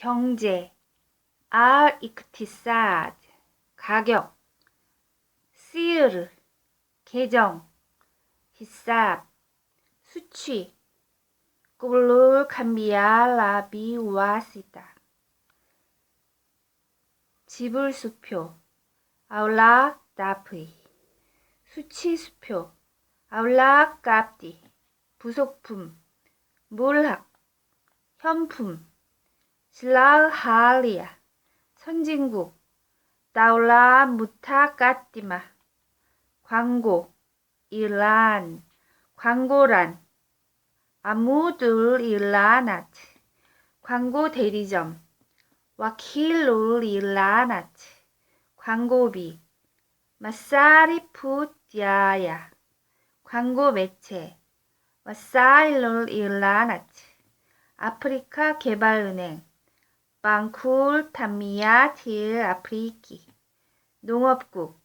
경제 알 이크티사드 가격 시르 계정 히삽 수취 꿀룰 캄비아 라비 와시다. 지불 수표 아울라 다프이 수치 수표 아울라 깝디 부속품 물학 현품 슬라하리아 선진국 다울라 무타까티마 광고 일란 광고란 아무둘 일라나트 광고 대리점 와킬룰 일라나트 광고비 마사리푸 디아야 광고 매체 와사일룰 일라나트 아프리카 개발은행 방쿨 타미야 틸 아프리키. 농업국.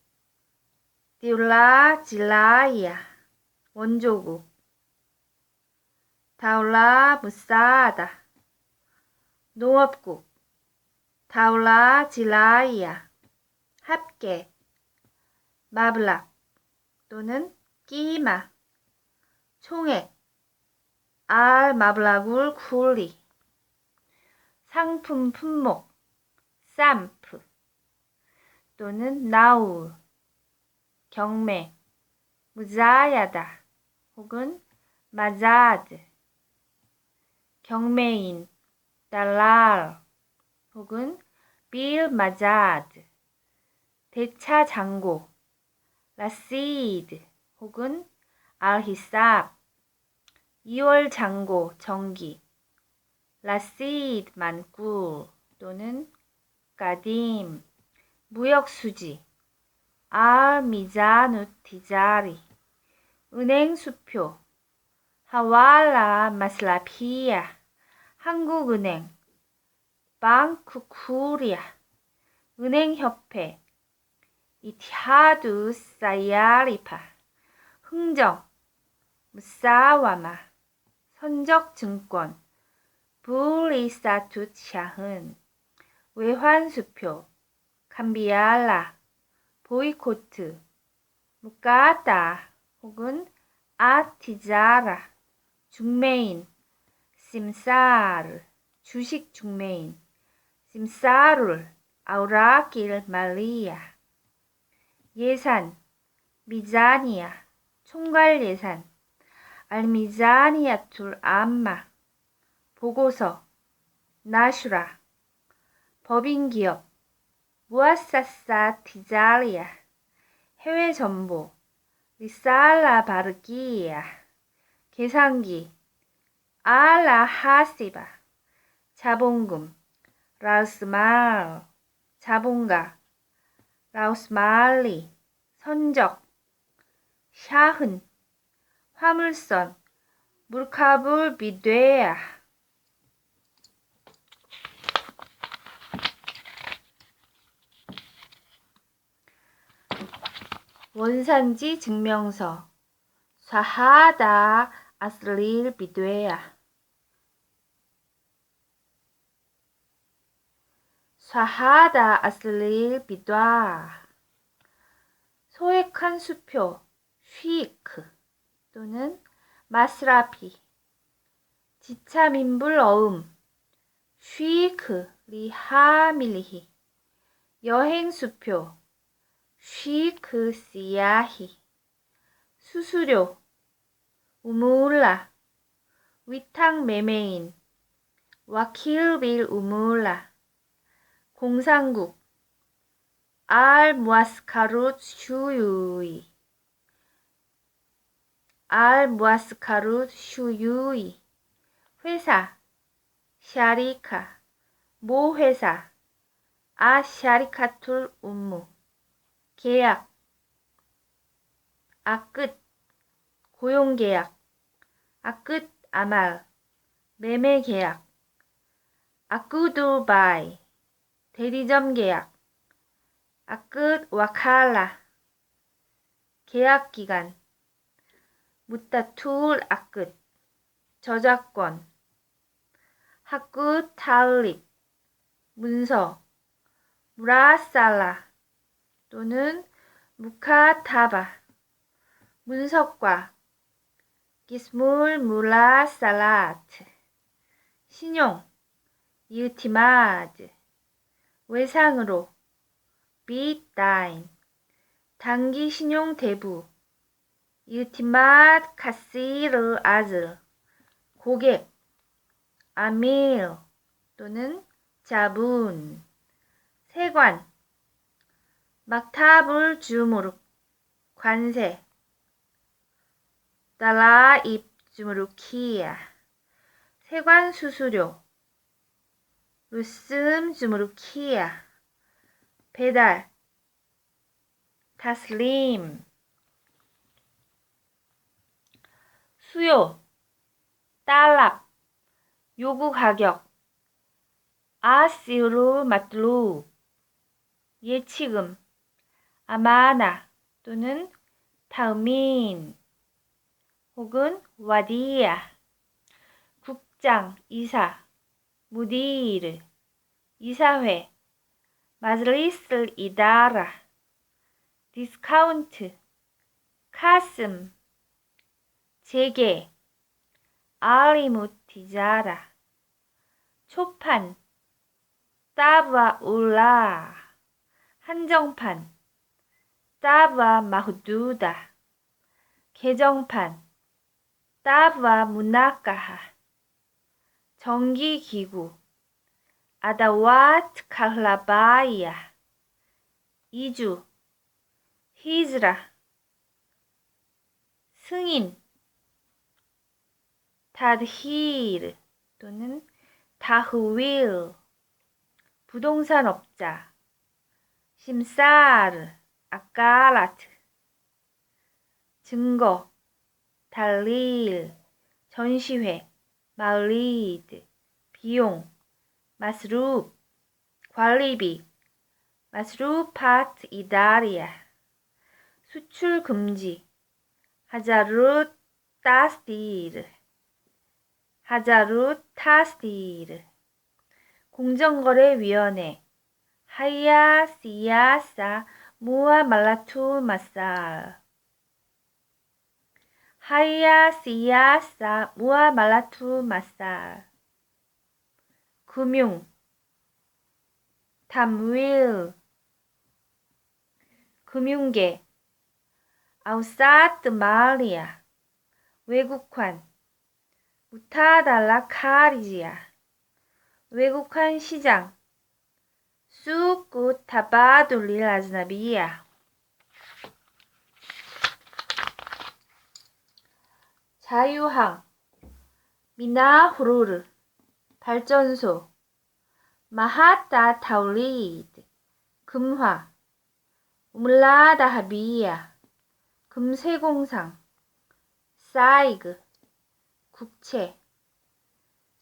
디울라 질라이야. 원조국. 다울라 무사하다. 농업국. 다울라 질라이야. 합계. 마블락 또는 끼마. 총액. 알 마블라굴 쿨리 상품 품목 쌈프 또는 나우 경매 무자야다 혹은 마자드 경매인 달랄 혹은 빌 마자드 대차 잔고 라시드 혹은 알히삽 2월 잔고 정기 라시드 만꿀 또는 까딤 무역수지 알 미자누 티자리 은행 수표 하왈라 마슬라피아 한국은행 방쿠쿠리아 은행협회 이티하두 사야리파 흥정 무사와마 선적증권 불리사투 샤흔 외환수표 감비알라 보이코트 무까따 혹은 아티자라 중매인 심사르 주식 중매인 심사룰 아우라길 말리아 예산 미자니아 총괄 예산 알미자니아툴 암마 보고서 나슈라 법인기업 무아사사 티자리아 해외 정보 리살라 바르기야 계산기 알라 하시바 자본금 라우스말 자본가 라우스말리 선적 샤흔 화물선 물카불 비되야 원산지 증명서. 사하다 아슬릴 비되야. 사하다 아슬릴 비다 소액한 수표 쉬크 또는 마스라피. 지차 민불 어음 쉬크 리하밀리히. 여행 수표 쉬크 시야히. 수수료. 우물라. 위탁 매매인. 와킬빌 우물라. 공산국. 알 무아스카루 슈유이. 알 무아스카루 슈유이. 회사. 샤리카. 모 회사. 아 샤리카툴 음무 계약 아끝 고용계약 아끝 아말 매매계약 아쿠두바이 대리점 계약 아끝 와칼라 계약기간 무따툴 아끝 저작권 하쿠 탈립 문서 무라살라 또는 무카타바 문석과 기스물 무라 살라트 신용 유티마드 외상으로 비타임 단기 신용 대부 유티마드 카시르 아즈 고객 아밀 또는 자분 세관 막타불 주무룩 관세. 달라입 주무룩키야. 세관 수수료. 루슴 주무룩키야. 배달. 타슬림. 수요. 달랍. 요구 가격. 아시루 마틀루. 예치금 아마나 또는 타우민 혹은 와디야 국장 이사 무디르 이사회 마즈리스 이다라 디스카운트 카슴 재개 알리무티자라 초판 따바 울라 한정판 따바 마후두다. 개정판. 따바 무나카하. 전기기구. 아다와트 카흐라바이야. 이주. 히즈라. 승인. 타드히르 또는 다흐윌. 부동산 업자. 심사르 아까라트. 증거 달릴 전시회 마을리드 비용 마스룹 관리비 마스루 파트 이다리아. 수출 금지 하자루 따스티르. 하자루 타스티르. 공정거래위원회 하야 시야사 무아말라투 마살 하야 시야사 무아말라투 마살 금융. 담윌. 금융계. 아우사트 마리아. 외국환. 무타달라 카리지아. 외국환 시장 수쿠 타바둘릴 아즈나비야 자유항 미나 후루르 발전소 마하타 타울리드 금화 우물라다하비야 금세공상 사이그 국채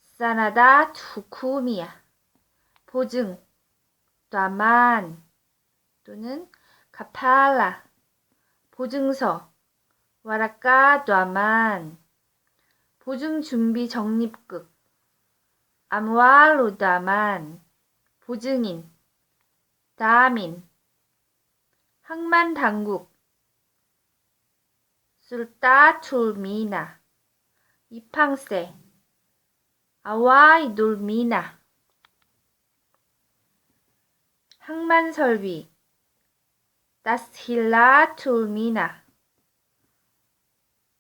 사나다 투쿠미야 보증 다만 또는 카팔라 보증서 와라카 다만 보증 준비 적립극 암왈로다만 보증인 다민 항만 당국 술따툴미나 이팡세 아와이돌미나 항만 설비. 다스힐라툴미나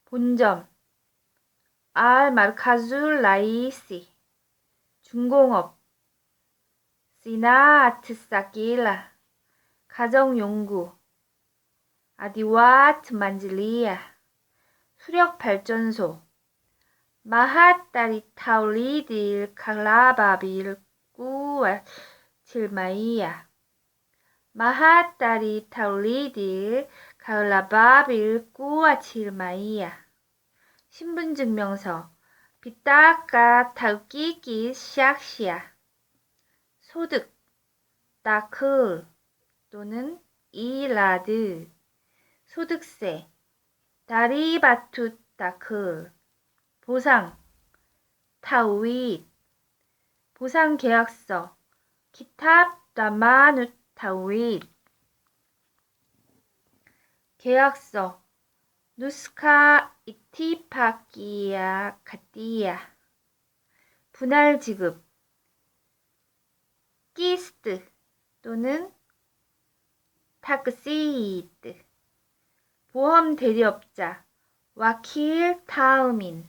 본점. 알마르카줄 라이시 중공업. 시나아트사길라 가정용구. 아디와트 만질리아 수력발전소. 마하따리 타울리딜 칼라바빌 꾸와 칠마이야 마하따리 타울리딜 칼라바빌 꾸와 칠마이야 신분증명서. 비타카 타우끼끼 샥시아 소득. 다클 또는 이라드 소득세. 다리바투 다클 보상. 타우잇 보상 계약서. 키탑 다마누 타윗. 계약서. 누스카 이티파키야 카티야. 분할 지급. 끼스트 또는 타크시트. 보험 대리업자. 와킬 타음인.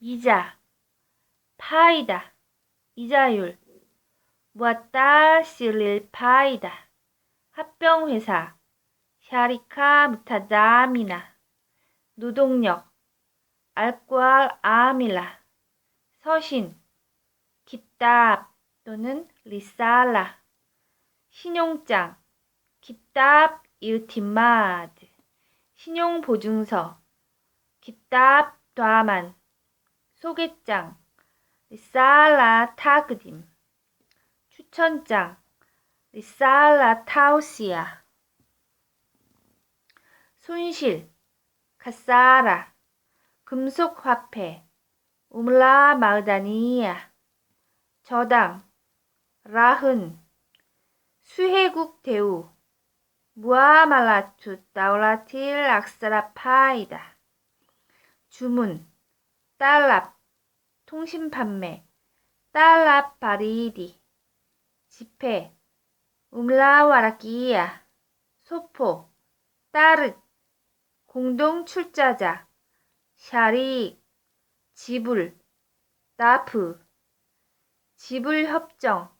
이자. 파이다. 이자율 무아따 실릴 파이다. 합병회사 샤리카 무타자미나. 노동력 알코알 아밀라. 서신 기답 또는 리살라. 신용장 기답 일티마드. 신용보증서 기답 다만. 소개장 리살라 타그딤 추 천장 리살라 타우시아. 손실 카사라 금속화폐 우물라 마으다니야 저당 라흔. 수해국 대우 무아말라투 다울라틸 악사라파이다. 주문 달랍 통신 판매 달랍 바리디 지폐 umla와라기야 소포 따르 공동 출자자 샤리 지불 나프 지불 협정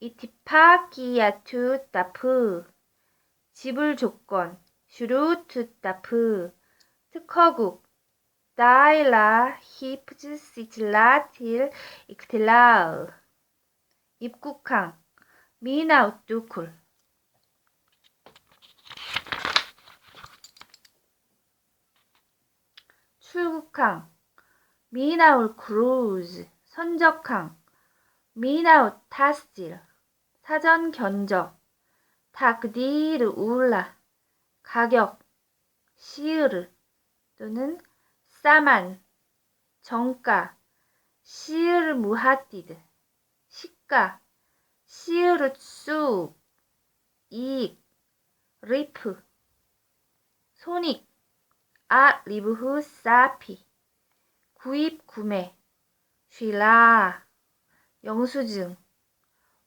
이티파키야투 나프 지불 조건 슈루투 나프 특허국 다일라 히프즈 시틀라 틸 익틸라우 입국항 미나우뚜쿨 출국항 미나울 크루즈 선적항 미나우 타스질. 사전 견적. 타크디르 울라. 가격. 시으르. 또는 싸만. 정가. 시으르 무하디드 시가 시으르 쑥 이익 리프 손익 아 리브후 사피 구입 구매 쉬라 영수증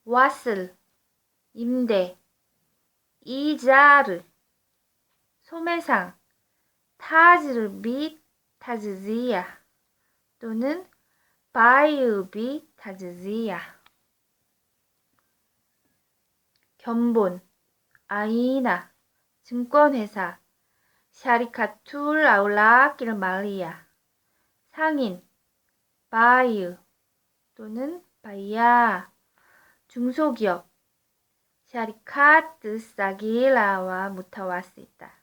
와슬 임대 이자르 소매상 타즈르 비 타즈지야 또는 바이으 비 타즈지야 견본 아이나 증권회사 샤리카툴 아울라 길 말리아 상인 바이으 또는 바이야. 중소기업 샤리카트 사기라와 무타와시다